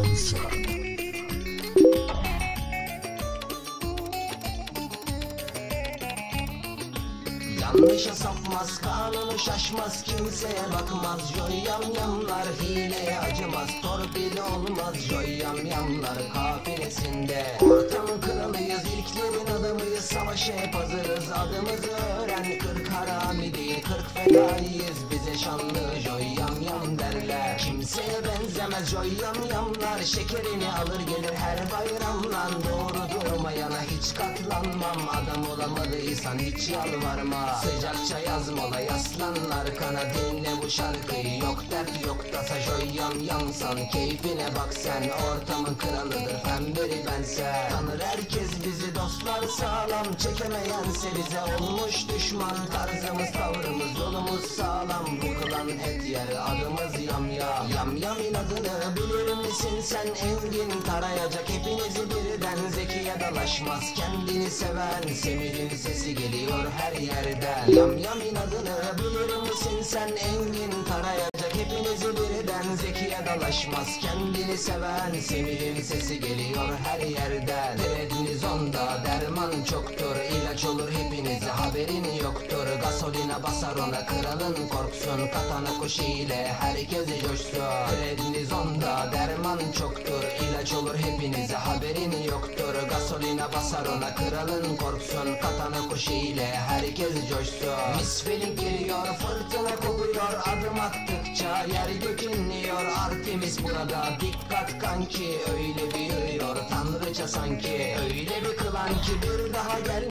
Kanser. Yanlışa sapmaz, kanunu şaşmaz, kimseye bakmaz. Joy yam yamlar hileye acımaz, torpil olmaz. Joy yam yamlar kafiresinde Ortamın kralıyız, ilklerin adamıyız. Savaşa hep hazırız, adımızı öğren. Kırk harami değil, kırk fedaiyiz. Bize şanlı joy yam yam derler Kimseye benzemez joy yam yamlar. Şekerini alır gelir her bayramdan. Doğru durmayana hiç katlanmam. Adam olamadıysan hiç yalvarma. Sıcakça yaz mola yaslanlar. Kana Dinle bu şarkıyı. Yok dert yok tasa Joy yam yamsan keyfine bak sen. Ortamın kralıdır. Pemberi bense Tanır herkes bizi. Dostlar sağlam. Çekemeyense bize olmuş düşman. Tarzımız tavrımız yolumuz sağlam. Bu klan et yer adımız yam bilir misin sen Engin tarayacak hepinizi birden Zekiye dalaşmaz. Kendini seven Semir'in sesi geliyor her yerden Yam yam inadını bilir misin sen Engin tarayacak hepinizi birden Zekiye dalaşmaz. Kendini seven Semir'in sesi geliyor her yerden Derdiniz onda derman çoktur ilaç olur hepinize haberin yoktur. Gasoline basar ona kralın korksun. Katana kuşu ile herkes coşsun. Derdiniz onda derman çoktur ilaç olur hepinize haberin yoktur. Gasoline basar ona kralın korksun. Katana kuşu ile herkes coşsun. Misfili geliyor fırtına kopuyor. Adım attıkça yer gök inliyor Artemis burada dikkat kanki. Öyle bir yürüyor tanrıça sanki. Öyle bir kılan ki bir daha gel